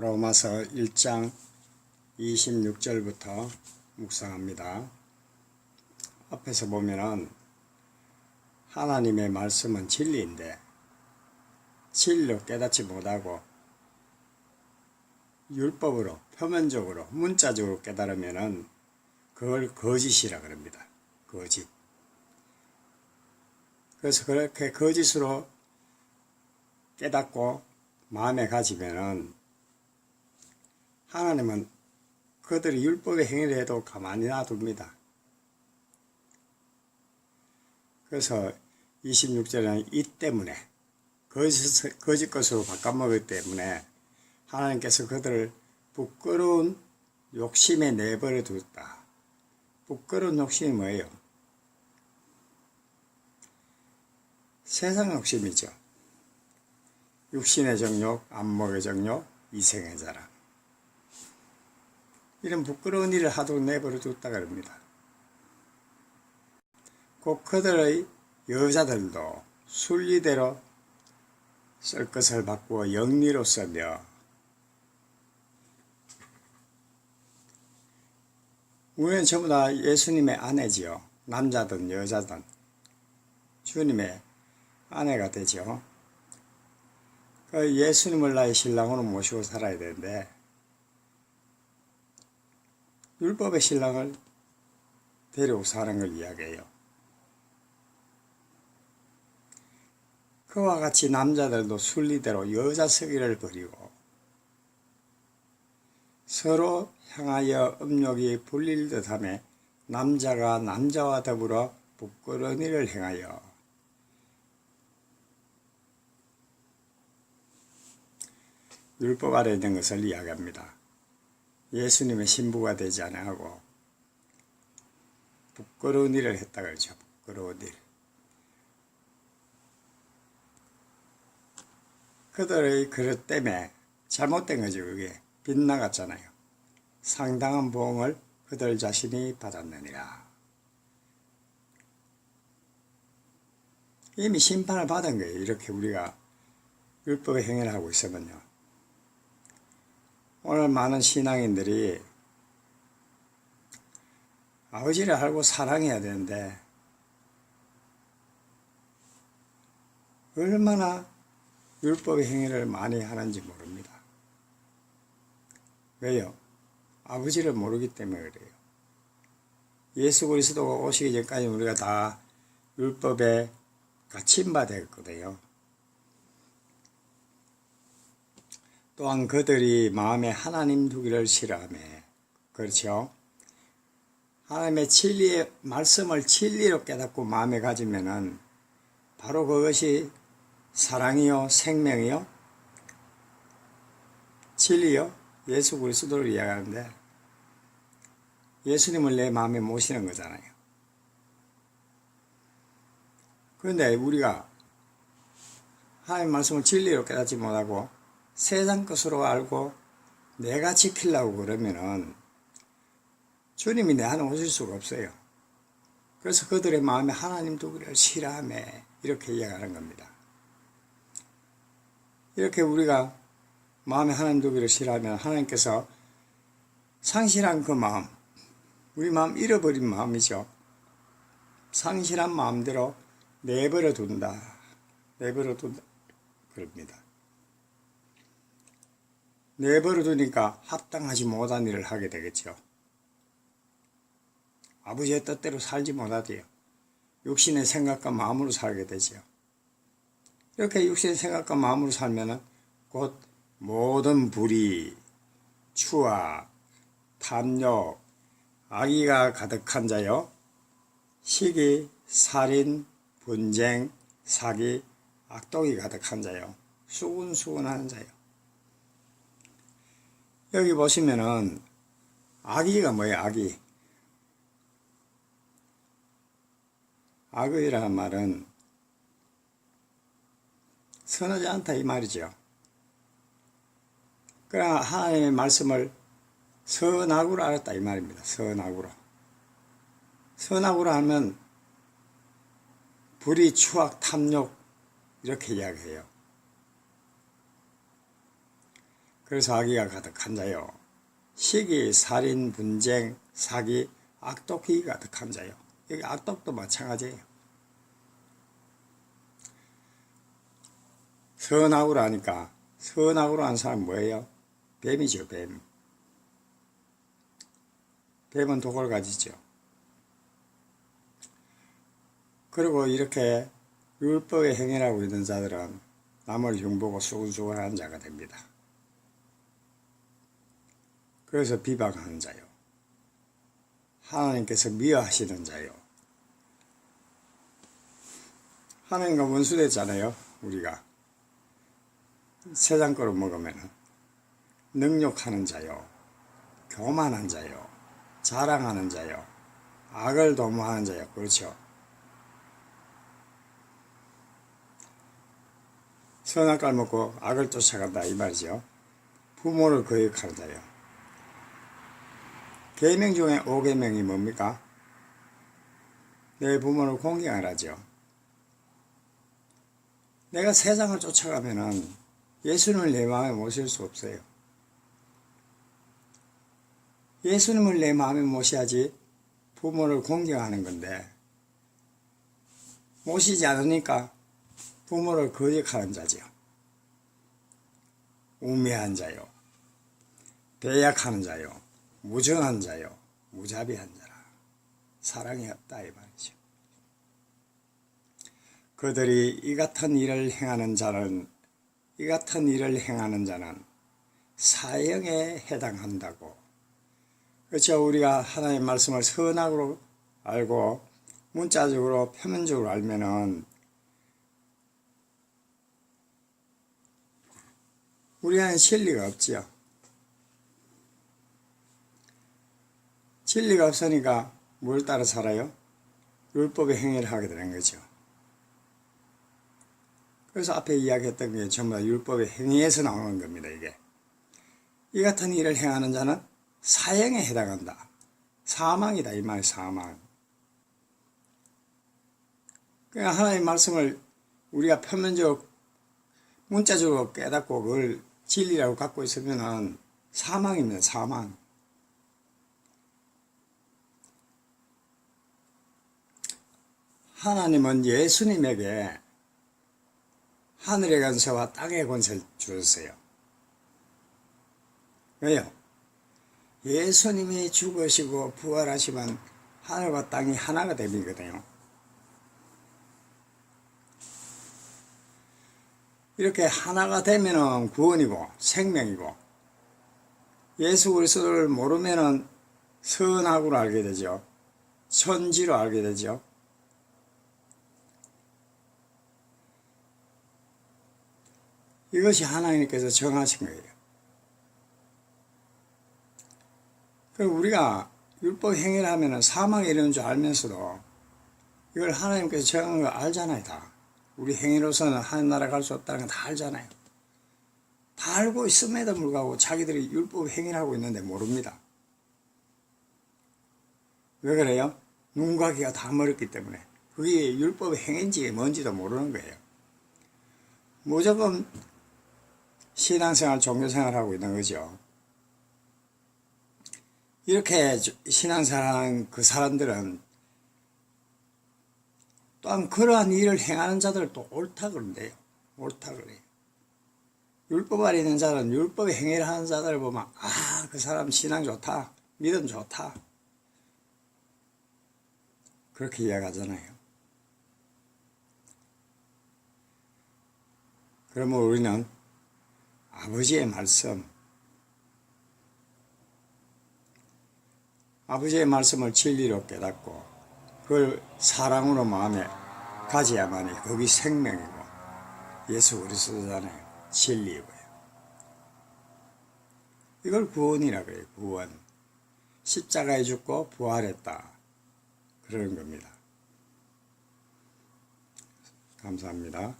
로마서 1장 26절부터 묵상합니다. 앞에서 보면은 하나님의 말씀은 진리인데 진리로 깨닫지 못하고 율법으로 표면적으로 문자적으로 깨달으면은 그걸 거짓이라 그럽니다. 거짓. 그래서 그렇게 거짓으로 깨닫고 마음에 가지면은 하나님은 그들이 율법의 행위를 해도 가만히 놔둡니다. 그래서 26절에는 이 때문에 거짓 것으로 바꿔먹기 때문에 하나님께서 그들을 부끄러운 욕심에 내버려 두었다. 부끄러운 욕심이 뭐예요? 세상 욕심이죠. 육신의 정욕, 안목의 정욕, 이생의 자랑. 이런 부끄러운 일을 하도록 내버려 뒀다 그럽니다. 곧 그들의 여자들도 순리대로 쓸 것을 바꾸어 영리로 쓰며 우리는 전부 다 예수님의 아내지요. 남자든 여자든 주님의 아내가 되죠. 그 예수님을 나의 신랑으로 모시고 살아야 되는데 율법의 신랑을 데리고 사는 걸 이야기해요. 그와 같이 남자들도 순리대로 여자 서기를 버리고 서로 향하여 음욕이 불릴 듯하며 남자가 남자와 더불어 부끄러운 일을 행하여 율법 아래 있는 것을 이야기합니다. 예수님의 신부가 되지 아니하고 부끄러운 일을 했다 그러죠. 부끄러운 일. 그들의 그릇 때문에 잘못된 거죠. 그게 빗나갔잖아요. 상당한 보응을 그들 자신이 받았느니라. 이미 심판을 받은 거예요. 이렇게 우리가 율법의 행위를 하고 있으면요. 오늘 많은 신앙인들이 아버지를 알고 사랑해야 되는데 얼마나 율법의 행위를 많이 하는지 모릅니다. 왜요? 아버지를 모르기 때문에 그래요. 예수 그리스도가 오시기 전까지 우리가 다 율법에 갇힌 바 되었거든요. 또한 그들이 마음에 하나님 두기를 싫어하며 그렇죠. 하나님의 진리의 말씀을 진리로 깨닫고 마음에 가지면은 바로 그것이 사랑이요 생명이요 진리요 예수 그리스도를 이야기하는데 예수님을 내 마음에 모시는 거잖아요. 그런데 우리가 하나님 말씀을 진리로 깨닫지 못하고 세상 것으로 알고 내가 지키려고 그러면은 주님이 내 안에 오실 수가 없어요. 그래서 그들의 마음에 하나님 두기를 싫어하며 이렇게 이야기하는 겁니다. 이렇게 우리가 마음에 하나님 두기를 싫어하면 하나님께서 상실한 그 마음, 우리 마음 잃어버린 마음이죠. 상실한 마음대로 내버려 둔다. 내버려 둔다. 그럽니다. 내버려 두니까 합당하지 못한 일을 하게 되겠죠. 아버지의 뜻대로 살지 못하대요. 육신의 생각과 마음으로 살게 되죠. 이렇게 육신의 생각과 마음으로 살면은 곧 모든 불의, 추악, 탐욕, 악의가 가득한 자요. 시기, 살인, 분쟁, 사기, 악독이 가득한 자요. 수군수군하는 자요. 여기 보시면은 악의가 뭐예요? 악의. 악의라는 말은 선하지 않다 이 말이죠. 그러나 하나님의 말씀을 선악으로 알았다 이 말입니다. 선악으로. 선악으로 하면 불의, 추악, 탐욕 이렇게 이야기해요. 그래서 악의가 가득한 자요. 시기, 살인, 분쟁, 사기, 악독이 가득한 자요. 여기 악독도 마찬가지예요. 선악으로 하니까 선악으로 한 사람 뭐예요? 뱀이죠, 뱀. 뱀은 독을 가지죠. 그리고 이렇게 율법에 행위하고 있는 자들은 남을 흉보고 수근수근하는 자가 됩니다. 그래서 비방하는 자요. 하나님께서 미워하시는 자요. 하나님과 원수됐잖아요, 우리가. 세상 거로 먹으면 능욕하는 자요, 교만한 자요, 자랑하는 자요, 악을 도모하는 자요, 그렇죠. 선악과를 먹고 악을 쫓아간다 이 말이죠. 부모를 거역하는 자요. 계명 중에 5계명이 뭡니까? 내 부모를 공경하라죠. 내가 세상을 쫓아가면은 예수님을 내 마음에 모실 수 없어요. 예수님을 내 마음에 모셔야지 부모를 공경하는 건데 모시지 않으니까 부모를 거역하는 자지요. 우매한 자요. 배약하는 자요. 무정한 자요. 무자비한 자라. 사랑이 없다 이 말이죠. 그들이 이 같은 일을 행하는 자는 이 같은 일을 행하는 자는 사형에 해당한다고. 그렇죠. 우리가 하나님의 말씀을 선악으로 알고 문자적으로 표면적으로 알면은 우리는 진리가 없지요. 진리가 없으니까 뭘 따라 살아요? 율법의 행위를 하게 되는 거죠. 그래서 앞에 이야기했던 게 전부 다 율법의 행위에서 나오는 겁니다, 이게. 이 같은 일을 행하는 자는 사형에 해당한다. 사망이다, 이 말이 사망. 그러니까 하나님의 말씀을 우리가 표면적, 문자적으로 깨닫고 그걸 진리라고 갖고 있으면은 사망입니다, 사망. 하나님은 예수님에게 하늘의 권세와 땅의 권세를 주셨어요. 왜요? 예수님이 죽으시고 부활하시면 하늘과 땅이 하나가 됩니거든요. 이렇게 하나가 되면은 구원이고 생명이고 예수 그리스도를 모르면은 선악으로 알게 되죠. 천지로 알게 되죠. 이것이 하나님께서 정하신 거예요. 그럼 우리가 율법 행위를 하면 사망에 이르는 줄 알면서도 이걸 하나님께서 정한 걸 알잖아요, 다. 우리 행위로서는 하나나라 갈 수 없다는 건 다 알잖아요. 다 알고 있음에도 불구하고 자기들이 율법 행위를 하고 있는데 모릅니다. 왜 그래요? 눈과 귀가 다 멀었기 때문에. 그게 율법 행위인지 뭔지도 모르는 거예요. 무조건 신앙생활, 종교생활 하고 있는 거죠. 이렇게 신앙생활하는 그 사람들은 또한 그러한 일을 행하는 자들을 또 옳다 그런대요. 옳다 그래요. 율법 아래 있는 자는 율법에 행위를 하는 자들을 보면 아, 그 사람 신앙 좋다. 믿음 좋다. 그렇게 이야기하잖아요. 그러면 우리는 아버지의 말씀, 아버지의 말씀을 진리로 깨닫고 그걸 사랑으로 마음에 가져야만이 거기 생명이고 예수 그리스도잖아요. 진리고요. 이걸 구원이라 그래요. 구원. 십자가에 죽고 부활했다. 그러는 겁니다. 감사합니다.